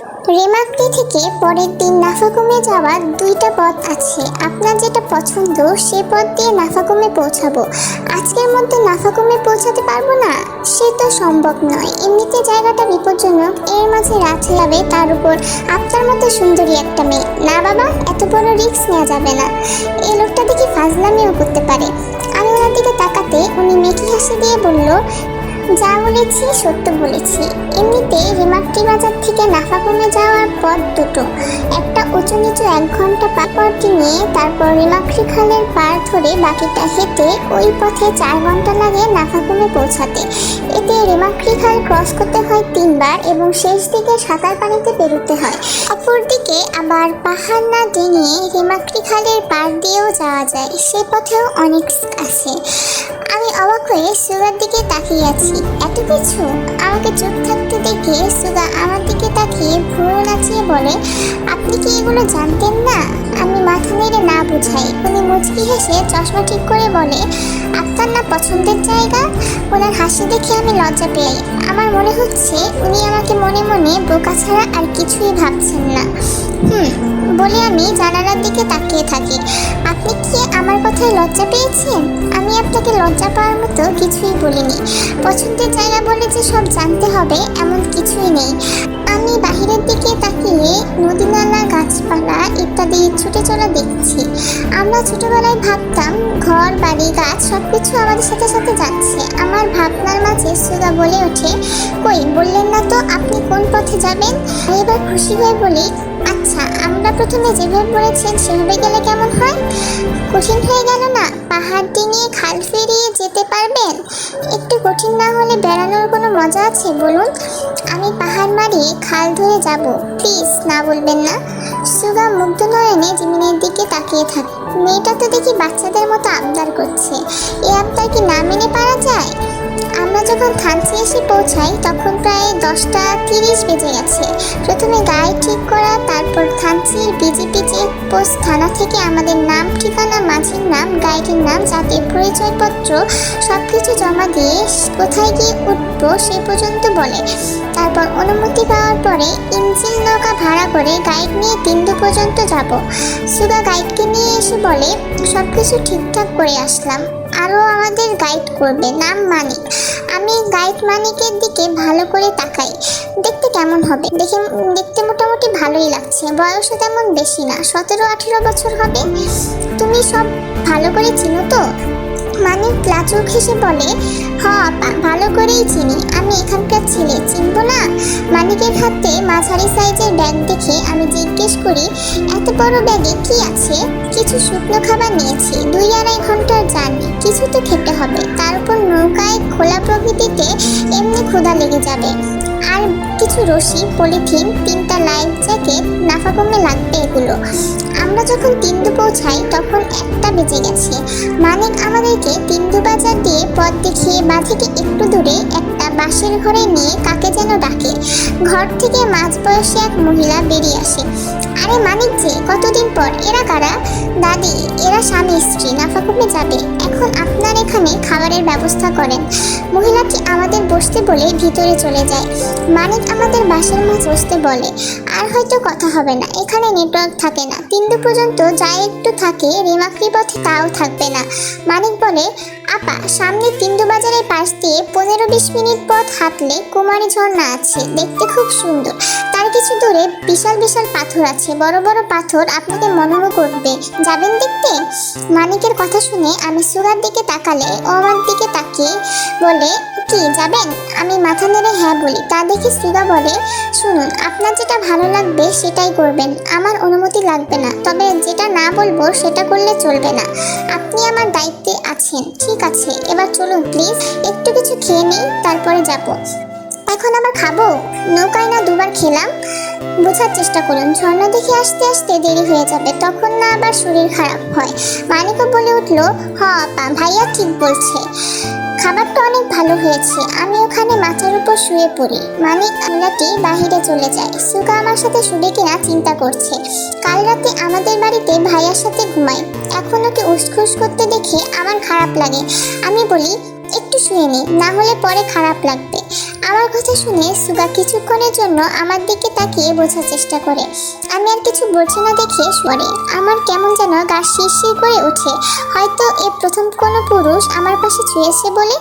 রেমাক্রি থেকে পরের দিন নাফাকুমে যাওয়ার দুইটা পথ আছে। আপনার যেটা পছন্দ, সে পথ দিয়ে নাফাকুমে পৌঁছাবো। আজকের মধ্যে নাফাকুমে পৌঁছাতে পারব না? সে তো সম্ভব নয়। এমনিতে জায়গাটা বিপজ্জনক। এর মাঝে রাত যাবে তার উপর আপনার মতো সুন্দরী একটা মেয়ে। না বাবা, এত বড় রিস্ক নেওয়া যাবে না। এই লোকটা দেখি ফাজলামিও করতে পারে। আমি ওনার দিকে তাকাতে উনি মেকি হাসি দিয়ে বলল যা বলেছি, সত্য বলেছি। এমনিতে রিমাক্টি বাজার থেকে নাফাকুমে যাওয়ার পথ দুটো। একটা উঁচু নিচু এক ঘণ্টা পাপড়টি নিয়ে তারপর রিমাক্রি খালের পার ধরে বাকিটা হেঁটে ওই পথে চার ঘণ্টা লাগে নাফাকুমে পৌঁছাতে। এতে রিমাক্রি খাল ক্রস করতে হয় তিনবার এবং শেষ দিকে সাঁতার পানিতে বেরোতে হয়। অপরদিকে আবার পাহাড় না ডিঙিয়ে রিমাক্রি খালের পার দিয়েও যাওয়া যায়। সে পথেও অনেক আছে হয়ে সুগার দিকে তাকিয়ে আছি। এত কিছু? আমাকে চুপ থাকতে দেখে সুগা আমার দিকে তাকিয়ে ভুরু নাচিয়ে বলে, আপনি কি এগুলো জানতেন না? আমি মাথা নেড়ে না বুঝাই। উনি মুচকি হেসে চশমা ঠিক করে বলে, আপনার না পছন্দের জায়গা? ওনার হাসি দেখে আমি লজ্জা পেয়ে, আমার মনে হচ্ছে উনি আমাকে মনে মনে বোকা ছাড়া আর কিছুই ভাবছেন না। হুম, বলে আমি জানালার দিকে তাকিয়ে থাকি। আপনি কথায় লজ্জা পেয়েছেন আমি আপনাকে লজ্জা পাওয়ার মতো কিছুই বলিনি। পছন্দের জায়গা বলে যে সব জানতে হবে, এমন কিছুই নেই। আমি বাহিরের দিকে তাকিয়ে নদী নালা গাছপালা ইত্যাদি ছুটে চলা দেখছি। আমরা ছোটবেলায় ভাবতাম, ঘর, বাড়ি, গাছ সব কিছু আমাদের সাথে সাথে যাচ্ছে। আমার ভাবনার মাঝে সুগা বলে ওঠে, কই, বললেন না তো আপনি কোন পথে যাবেন? এবার খুশি হয়ে বলি আচ্ছা প্রথমে যেভাবে বলেছেন সেভাবে গেলে কেমন হয়? কঠিন হয়ে গেল না? পাহাড় ডিঙিয়ে খাল ফেরিয়ে যেতে পারবেন? একটু কঠিন না হলে বেড়ানোর কোনো মজা আছে? বলুন। আমি পাহাড় মারিয়ে খাল ধরে যাব। প্লিজ, না বলবেন না। সুগা মুগ্ধ নয়নে জিমিনের দিকে তাকিয়ে থাকে। মেয়েটা তো দেখি বাচ্চাদের মতো আবদার করছে। এ আবদার কি না মেনে পারা যায়? আমরা যখন থানচি এসে পৌঁছাই, তখন প্রায় দশটা তিরিশ বেজে গেছে। প্রথমে গায়ে ঠিক করা, তারপর থানচির বিজেপি পোস্ট থানা থেকে আমাদের নাম, ঠিকানা, মাঝির নাম, গাইডের নাম জাতীয় পরিচয়পত্র সব কিছু জমা দিয়ে কোথায় গিয়ে উঠবো সে পর্যন্ত বলে। তারপর অনুমতি পাওয়ার পরে ইঞ্জিন নৌকা ভাড়া করে গাইড নিয়ে তিনদু পর্যন্ত যাব। সুগা গাইডকে নিয়ে এসে বলে সব কিছু ঠিকঠাক করে আসলাম। আরও আমাদের গাইড করবে। নাম মানিক। আমি গাইড মানিকের দিকে ভালো করে তাকাই। দেখতে কেমন হবে? দেখে দেখতে মোটামুটি ভালোই লাগছে। বয়সও তেমন বেশি না। সতেরো, আঠেরো বছর হবে। তুমি সব ভালো করে চিনো তো? মানিক লাচুক হেসে বলে হ আপা, ভালো করেই চিনি। আমি এখানকার ছেলে। চিনবো না? মানিকের হাতে মাঝারি সাইজের ব্যাগ দেখে আমি জিজ্ঞেস করি, এত বড় ব্যাগে কি আছে? কিছু শুকনো খাবার নিয়েছি। দুই আড়াই ঘণ্টার জার্নি। কিছু তো খেতে হবে। তার উপর নৌকায় খোলা প্রকৃতিতে এমনি ক্ষুধা লেগে যাবে। আর কিছু রশি পলিথিন, তিনটা লাইফ জ্যাকেট নাফা কমে লাগবে এগুলো। আমরা যখন তিন্দু পৌঁছাই, তখন একটা বেজে গেছে। মানিক আমাদেরকে তিন্দু বাজার দিয়ে পথ দেখিয়ে থেকে একটু দূরে একটা বাঁশের ঘরে নিয়ে কাকে যেন ডাকে। ঘর থেকে মাঝ বয়সী এক মহিলা বেরিয়ে আসে। আরে মানিক যে, কতদিন পর? এরা কারা? দাদি, এরা স্বামী, স্ত্রী, নাফাকুমে যাবে। এখন আপনার এখানে খাবারের ব্যবস্থা করেন। মহিলাটি আমাদের বসতে বলে ভিতরে চলে যায়। মানিক আমাদের বাসার মাঝ বসতে বলে, আর হয়তো কথা হবে না। এখানে নেটওয়ার্ক থাকে না। তিনটে পর্যন্ত যা একটু থাকে রিমাক্রি পথে তাও থাকবে না। মানিক বলে, আপা, সামনে তিন্দু বাজারের পাশ দিয়ে পনেরো বিশ মিনিট পথ হাঁটলে কুমারী ঝর্ণা আছে। দেখতে খুব সুন্দর। তার কিছু দূরে বিশাল বিশাল পাথর আছে, বড় বড় পাথর আপনাকে মনোরম করবে। যাবেন দেখতে? মানিকের কথা শুনে আমি সুগার দিকে তাকালে ও আমার দিকে তাকিয়ে বলে, কি, যাবেন? আমি মাথা নেড়ে হ্যাঁ বলি। তা দেখে সুগা বলে, শুনুন, আপনার যেটা ভালো লাগবে সেটাই করবেন। আমার অনুমতি লাগবে না। তবে যেটা না বলব সেটা করলে চলবে না। আপনি আমার দায়িত্বে আছেন। ঠিক আছে, এবার চলুন, প্লিজ। একটু কিছু খেয়ে নিই, তারপরে যাব। এখন আবার খাব? নৌকায় না দুবার খেলাম। বোঝার চেষ্টা করুন ঝর্ণা দেখে আসতে আসতে দেরি হয়ে যাবে, তখন না আবার শরীর খারাপ হয়। মানিকও বলে উঠল, হ, আপা, ভাইয়া ঠিক বলছে। খাবারটা অনেক ভালো হয়েছে, আমি ওখানে মাথার উপর শুয়ে পড়ি। মানিক আমলাটি বাহিরে চলে যায়। সুকা আমার সাথে শুনে কিনা চিন্তা করছে। কাল রাতে আমাদের বাড়িতে ভাইয়ার সাথে ঘুমাই। এখন ওকে উসখুস করতে দেখে আমার খারাপ লাগে। আমি বলি, একটু শুয়ে নিই না হলে পরে খারাপ লাগবে। আমার কথা শুনে সুগা কিছুক্ষণের জন্য আমার দিকে তাকিয়ে বোঝার চেষ্টা করে। আমি আর কিছু বলছি না দেখে সরে আমার কেমন যেন গা শিরশির করে ওঠে হয়তো এ প্রথম কোনো পুরুষ আমার পাশে ছুঁয়েছে বলে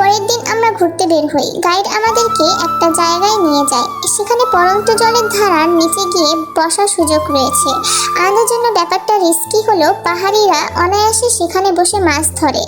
পরের দিন আমরা ঘুরতে বের হই। গাইড আমাদেরকে একটা জায়গায় নিয়ে যায়। সেখানে পরন্ত জলের ধারার নিচে গিয়ে বসার সুযোগ রয়েছে। আমাদের জন্য ব্যাপারটা রিস্কি হলেও পাহাড়িরা অনায়াসে সেখানে বসে মাছ ধরে।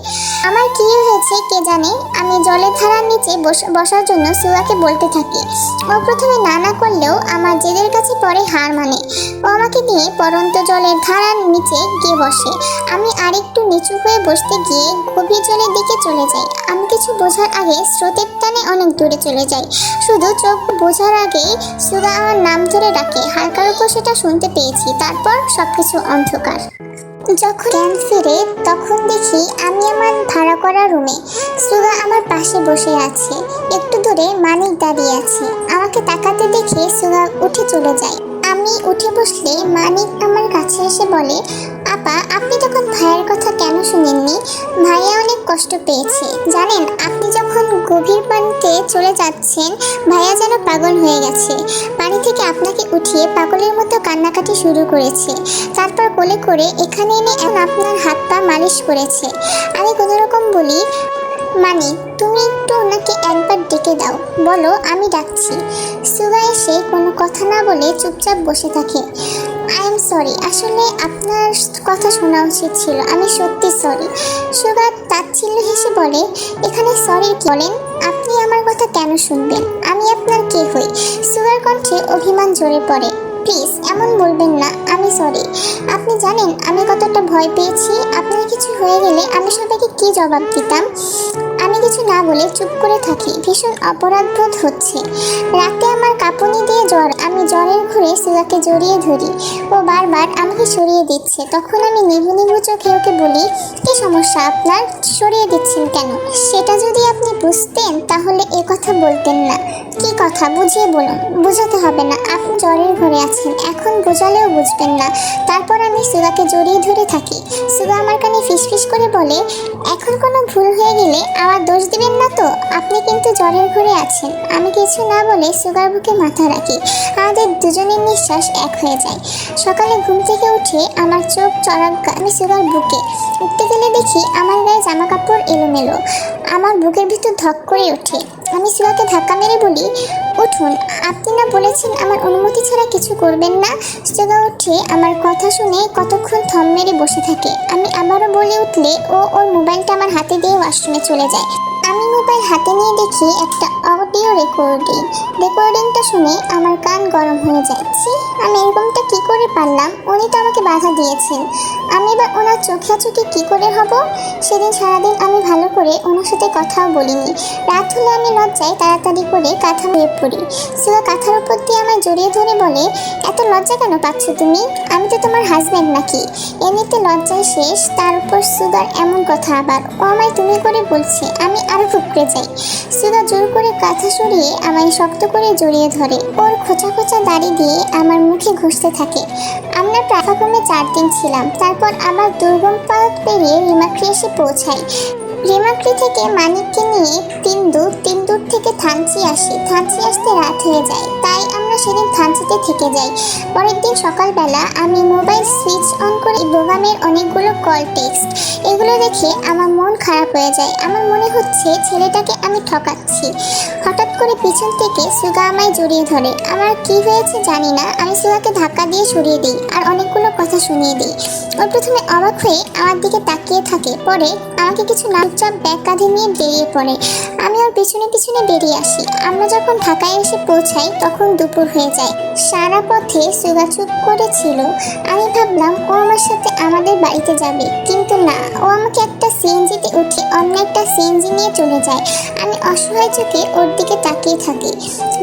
আমার কি হয়েছে কে জানে? আমি জলের ধারার নিচে বস- বসার জন্য সুয়াকে বলতে থাকি। ও প্রথমে না না করলেও আমার জেদের কাছে পরে হার মানে। ও আমাকে নিয়ে পরন্ত জলের ধারার নিচে গিয়ে বসে। আমি আরেকটু নিচু হয়ে বসতে গিয়ে গভীর জলের দিকে চলে যাই। আমি কিছু বোঝার আগে স্রোতের টানে অনেক দূরে চলে যায়। শুধু চোখ বোঝার আগে সুগা আমার নাম ধরে ডাকে। হালকার উপর সেটা শুনতে পেয়েছি, তারপর সবকিছু অন্ধকার। যখন জ্ঞান ফিরে, তখন দেখি আমি আমার ভাড়া করা রুমে। সুগা আমার পাশে বসে আছে। একটু দূরে মানিক দাঁড়িয়ে আছে। আমাকে তাকাতে দেখে সুগা উঠে চলে যায়। আমি উঠে বসলে মানিক আমার কাছে এসে বলে আপা, আপনি তখন ভাইয়ের কথা কেন শুনেননি? ভাইয়া অনেক কষ্ট পেয়েছে। জানেন, আপনি যখন গভীর পানিতে চলে যাচ্ছেন, ভাইয়া যেন পাগল হয়ে গেছে। পানি থেকে আপনাকে উঠিয়ে পাগলের মতো কান্নাকাটি শুরু করেছে। তারপর কোলে করে এখানে এনে আপনার হাত পা মালিশ করেছে। আমি কোনো রকম বলি মানে তুমি একটু ওনাকে একবার ডেকে দাও। বলো, আমি ডাকছি। সুগা এসে কোনো কথা না বলে চুপচাপ বসে থাকে। আই এম সরি আসলে আপনার কথা শোনা উচিত ছিল। আমি সত্যি সরি সুগা তাচ্ছিল্য হেসে বলে, এখানে সরি বলেন? আপনি আমার কথা কেন শুনবেন? আমি আপনার কে হই? সুগার কণ্ঠে অভিমান জোরে পড়ে। প্লিজ, এমন বলবেন না। আমি সরি আপনি জানেন, আমি কতটা ভয় পেয়েছি। আপনার কিছু হয়ে গেলে আমি সবাইকে কী জবাব দিতাম? কিছু না বলে চুপ করে থাকি। ভীষণ অপরাধবোধ হচ্ছে। রাতে আমার কাঁপুনি দিয়ে জ্বর। আমি জ্বরের ঘুরে সুগাকে জড়িয়ে ধরি। ও বারবার আমাকে সরিয়ে দিচ্ছে। তখন আমি নিভু নিভু চোখে ওকে বলি, কি সমস্যা? আপনার সরিয়ে দিচ্ছেন কেন? সেটা যদি আপনি বুঝতেন, তাহলে এ কথা বলতেন না। কি কথা? বুঝিয়ে বলুন। বুঝাতে হবে না। আপনি জ্বরের ঘরে আছেন। এখন বোঝালেও বুঝবেন না। তারপর আমি সুগাকে জড়িয়ে ধরে থাকি। সুগা আমার কানে ফিসফিস করে বলে এখন কোনো ভুল হয়ে গেলে আমার দোষ দিবেন না তো? আপনি কিন্তু জ্বরের ঘরে আছেন। আমি কিছু না বলে সুগার বুকে মাথা রাখি। আমাদের দুজনের নিঃশ্বাস এক হয়ে যায়। সকালে ঘুম থেকে উঠে আমার চোখ চড়াক আমি সুগার বুকে। উঠতে গেলে দেখি আমার গায়ে জামা কাপড় এলোমেলো। আমার বুকের ভিতর ধক করে ওঠে। আমি সুগাকে ধাক্কা মেরে বলি, উঠুন, আপনি না বলেছেন আমার অনুমতি ছাড়া কিছু করবেন না? সুগা উঠে আমার কথা শুনে কতক্ষণ থম মেরে বসে থাকে। আমি আবারও বলে উঠলে, ও, ওর মোবাইলটা আমার হাতে দিয়ে ওয়াশরুমে চলে যায়। আমি মোবাইল হাতে নিয়ে দেখি একটা অডিও রেকর্ডিং রেকর্ডিংটা শুনে আমার কান গরম হয়ে যাচ্ছে আমি এরকমটা কি করে পারলাম? উনি তো আমাকে বাধা দিয়েছেন। আমি বা ওনার চোখে চোখে কি করে হব? সেদিন সারাদিন আমি ভালো করে ওনার সাথে কথাও বলিনি। রাত হলে আমি লজ্জায় তাড়াতাড়ি করে কাঁথা হয়ে পড়ি। সুগা কাঁথার উপর দিয়ে আমায় জড়িয়ে ধরে বলে, এত লজ্জা কেন পাচ্ছ তুমি? আমি তো তোমার হাজব্যান্ড নাকি? এমনিতে লজ্জায় শেষ, তার উপর সুগার এমন কথা আবার, ও আমায় তুমি করে বলছে, আমি আরও ফুকরে যাই। সুগা জোর করে কাঁথা সরিয়ে আমায় শক্ত করে জড়িয়ে ধরে। ওর খোঁচা খোঁচা দাড়ি দিয়ে আমার মুখে ঘষতে থাকে। আমরা প্রাফাকমে চার দিন ছিলাম। তারপর আবার দুর্গম পথ পেরিয়ে রিমাক্রি এসে পৌঁছাই। রিমাক্রি থেকে মানিককে নিয়ে তিন দূর তিন দূর থেকে থানচি আসি। থানচি আসতে রাত হয়ে যায়। তাই আমরা সেদিন থানচিতে থেকে যাই। পরের দিন সকালবেলা আমি মোবাইল সুইচ অন করে বোগামের অনেকগুলো কল টেক্সট, এগুলো দেখে আমার মন খারাপ হয়ে যায়। আমার মনে হচ্ছে ছেলেটাকে আমি ঠকাচ্ছি। হঠাৎ করে পিছন থেকে সুগা আমায় জড়িয়ে ধরে। আমার কি হয়েছে জানি না। আমি সুগাকে ধাক্কা দিয়ে সরিয়ে দিই আর অনেকগুলো কথা শুনিয়ে দিই। ও প্রথমে অবাক হয়ে আমার দিকে তাকিয়ে থাকে। পরে আমাকে কিছু নামচাপ ব্যাগ কাঁধে নিয়ে বেরিয়ে পড়ে। আমি ওর পিছনে পিছনে বেরিয়ে আসি। আমরা যখন ঢাকায় এসে পৌঁছাই, তখন দুপুর হয়ে যায়। সারা পথে সুগা চুপ করেছিল। আমি ভাবলাম, ও আমার সাথে আমাদের বাড়িতে যাবে। কিন্তু না, ও আমাকে একটা অন্য একটা সিএনজি নিয়ে চলে যায়। আমি অসহায় চোখে ওর দিকে তাকিয়ে থাকি।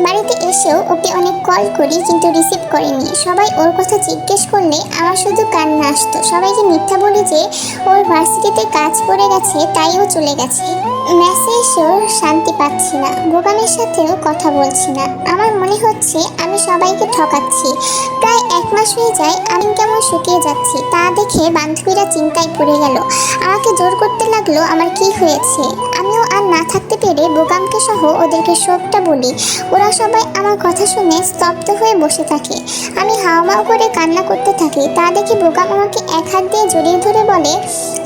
বাড়িতে এসেও ওকে অনেক কল করি কিন্তু রিসিভ করেনি। সবাই ওর কথা জিজ্ঞেস করলে আমার শুধু কান্না আসতো। সবাইকে মিথ্যা বলি যে ওর ভার্সিটিতে কাজ পড়ে গেছে তাই ও চলে গেছে। মেসে এসেও শান্তি পাচ্ছি না। বোগামের সাথেও কথা বলছি না। আমার মনে হচ্ছে আমি সবাইকে ঠকাচ্ছি। প্রায় এক মাস হয়ে যায় আমি কেমন শুকিয়ে যাচ্ছি তা দেখে বান্ধবীরা চিন্তায় পড়ে গেল। আমাকে জোর করতে লাগল আমার কি হয়েছে। আমি আমিও আর না থাকতে পেরে বোগামকে সহ ওদেরকে সবটা বলি। ওরা সবাই আমার কথা শুনে স্তব্ধ হয়ে বসে থাকে। আমি হাওমাও করে কান্না করতে থাকি। তা দেখে বোগাম আমাকে এক হাত দিয়ে জড়িয়ে ধরে বলে,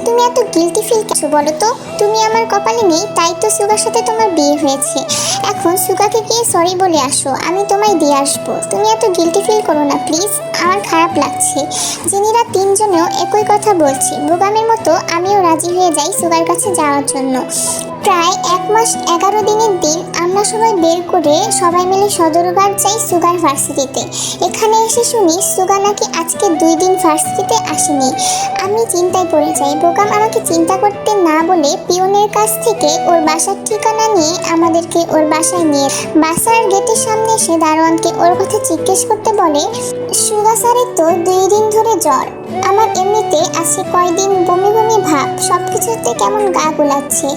তুমি এত গিলটি ফিল করছ বলো তো? তুমি আমার কপালে নেই, তাই তো সুগার সাথে তোমার বিয়ে হয়েছে। এখন সুগাকে গিয়ে সরি বলে আসো, আমি তোমায় দিয়ে আসব। তুমি এত গিলটি ফিল করো না প্লিজ আমার খারাপ লাগছে। জিনিরা তিনজনেও একই কথা বলছে। বোগামের মতো আমিও রাজি হয়ে যাই সুগার কাছে যাওয়ার জন্য। প্রায় এক মাস এগারো দিনের দিন আমরা সবাই বের করে সবাই মিলে সদরঘাট যাই সুগার ভার্সিটিতে। এখানে এসে শুনি সুগা নাকি আজকে দুই দিন ভার্সিটিতে আসেনি। আমি চিন্তায় পড়ে যাই। বোকাম আমাকে চিন্তা করতে না বলে পিয়নের কাছ থেকে ওর বাসার ঠিকানা নিয়ে আমাদেরকে ওর বাসায় নিয়ে বাসার গেটের সামনে এসে দারোয়ানকে ওর কথা জিজ্ঞেস করতে বলে, সুগা স্যারের তো দুই দিন ধরে জ্বর। আমার এমনিতে আজকে কয়দিন বমি বমি ভাব। সব কিছুতে কেমন গা গোলাচ্ছে।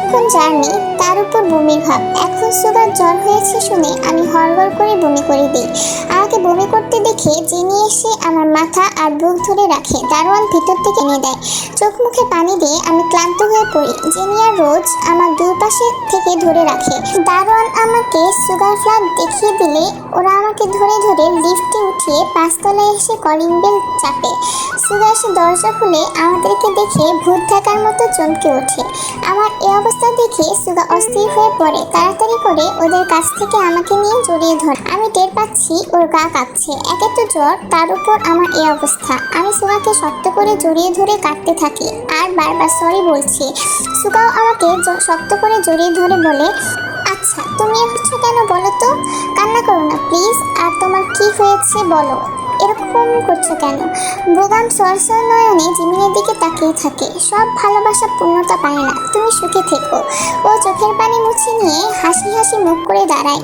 এতক্ষণ জার্নি তার উপর বমির ভাব। এখন সুগার জ্বর হয়েছে শুনে আমি হড়বড় করে বমি করে দিই। আমাকে বমি করতে দেখে যিনি এসে আমার মাথা আর বুক ধরে রাখে, দারোয়ান ভিতর থেকে এনে দেয়। চোখ মুখে পানি দিয়ে আমি ক্লান্ত হয়ে পড়ি। জিনিয়া রোজ আমার দুই পাশে থেকে ধরে রাখে। দারোয়ান আমাকে সুগার ফ্ল্যাট দেখিয়ে দিলে ওরা আমাকে ধরে ধরে লিফটে উঠিয়ে পাঁচতলায় এসে কলিং বেল চাপে। সুগার এসে দরজা খুলে আমাদেরকে দেখে ভূত থাকার মতো চমকে ওঠে। আমার এই অবস্থা দেখে সুগা অস্থির হয়ে পড়ে। তাড়াতাড়ি করে ওদের কাছ থেকে আমাকে নিয়ে জড়িয়ে ধরে। আমি টের পাচ্ছি ওর গা কাঁপছে। একে তো জ্বর, তার উপর আমার এই অবস্থা। আমি সুগাকে শক্ত করে জড়িয়ে ধরে কাটতে থাকি। আর বারবার সরি বলছি। সুগাও আমাকে শক্ত করে জড়িয়ে ধরে বলে আচ্ছা তুমি হচ্ছে কেন বলো তো? কান্না করো না প্লিজ আর তোমার কি হয়েছে বলো। এরকম করছ কেন? বোগাম সরসর নয়নে জিমিনের দিকে তাকিয়ে থাকে। সব ভালোবাসা পূর্ণতা পায় না। তুমি সুখে থেকো। ও চোখের পানি মুছে নিয়ে হাসি হাসি মুখ করে দাঁড়ায়।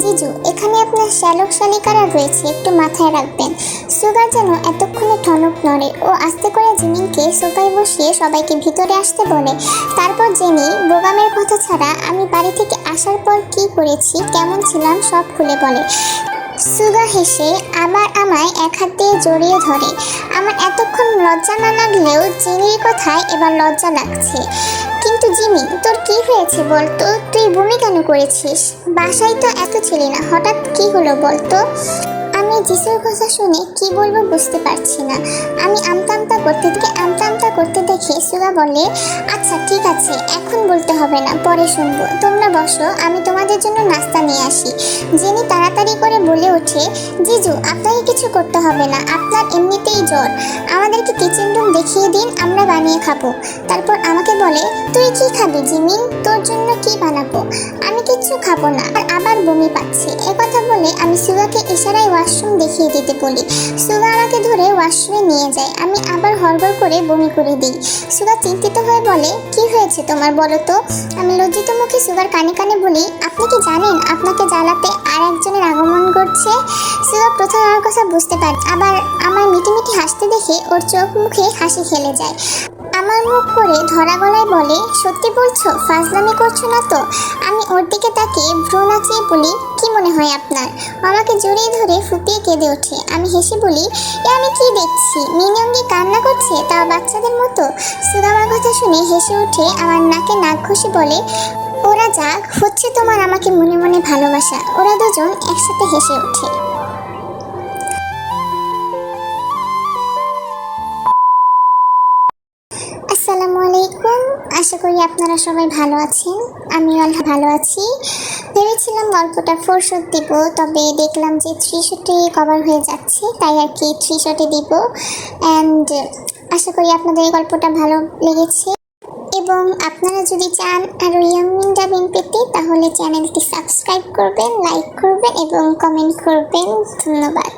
জিজু, এখানে আপনার শ্যালক শালিকারা রয়েছে। একটু মাথায় রাখবেন। সুগার যেন এতক্ষণে ঠনক নড়ে। ও আস্তে করে জিমিনকে সোফায় বসিয়ে সবাইকে ভিতরে আসতে বলে। তারপর জেনি বোগামের কথা ছাড়া আমি বাড়ি থেকে আসার পর কি করেছি, কেমন ছিলাম সব খুলে বলে। সুগা হেসে আবার আমায় এক হাত দিয়ে জড়িয়ে ধরে। আমার এতক্ষণ লজ্জা না লাগলেও জিমির কথায় এবার লজ্জা লাগছে। কিন্তু জিমি, তোর কি হয়েছে বলতো তুই বমি কেন করেছিস? বাসায় তো এত ছিলি না। হঠাৎ কি হলো বলতো আমি যিশুর কথা শুনে কি বলব বুঝতে পারছি না। আমি আমতা আমতা করতে থেকে আমতা আমতা করতে দেখে সুগা বলে আচ্ছা ঠিক আছে, এখন বলতে হবে না, পরে শুনব। তোমরা বসো, আমি তোমাদের জন্য নাস্তা নিয়ে আসি। জেনি তাড়াতাড়ি করে বলে ওঠে, জিজু, আপনাকে কিছু করতে হবে না, আপনার এমনিতেই জ্বর। আমাদেরকে কিচেন রুম দেখিয়ে দিন, আমরা বানিয়ে খাব। তারপর আমাকে বলে, তুই কি খাবি জিমিন? তোর জন্য কি বানাবো? আমি কিচ্ছু খাব না, আর আবার বমি পাচ্ছে বলে আমি সুগাকে ইশারায় ওয়াশরুম দেখিয়ে দিতে বলি। সুগা আমাকে ধরে ওয়াশরুমে নিয়ে যায়। আমি আবার হড়বড় করে বমি করে দিই। সুগা চিন্তিত হয়ে বলে, কি হয়েছে তোমার বলো তো? আমি লজ্জিত মুখে সুগার কানে কানে বলি, আপনি কি জানেন আপনাকে জ্বালাতে আর একজনের আগমন করছে সুগা প্রথম আমার কথা বুঝতে পারে, আবার আমার মিটিমিটি হাসতে দেখে ওর চোখ মুখে হাসি খেলে যায়। আমার মুখ করে ধরা গলায় বলে, সত্যি বলছো? ফাজলামি করছ না তো? আমি ওর দিকে তাকিয়ে ভ্রু নাচিয়ে বলি, কি মনে হয় আপনার? আমাকে জড়িয়ে ধরে ফুপিয়ে কেঁদে ওঠে। আমি হেসে বলি, এ আমি কি দেখছি? মিনিয়ঙ্গি কান্না করছে? তাও বাচ্চাদের মতো? সুদামার কথা শুনে হেসে উঠে আমার নাকে নাক ঘষে বলে, ওরা যাক, হচ্ছে তোমার আমাকে মনে মনে ভালোবাসা। ওরা দুজন একসাথে হেসে ওঠে। আসসালামু আলাইকুম। আশা করি আপনারা সবাই ভালো আছেন। আমি আল্লাহ ভালো আছি। ভেবেছিলাম গল্পটা ফোর শট দিব, তবে দেখলাম যে থ্রি শটে কভার হয়ে যাচ্ছে, তাই আর কি থ্রি শটে দিব। অ্যান্ড আশা করি আপনাদের এই গল্পটা ভালো লেগেছে। এবং আপনারা যদি চান আরও ইয়ামিন ডাবিং পেতে, তাহলে চ্যানেলটি সাবস্ক্রাইব করবেন লাইক করবেন এবং কমেন্ট করবেন। ধন্যবাদ।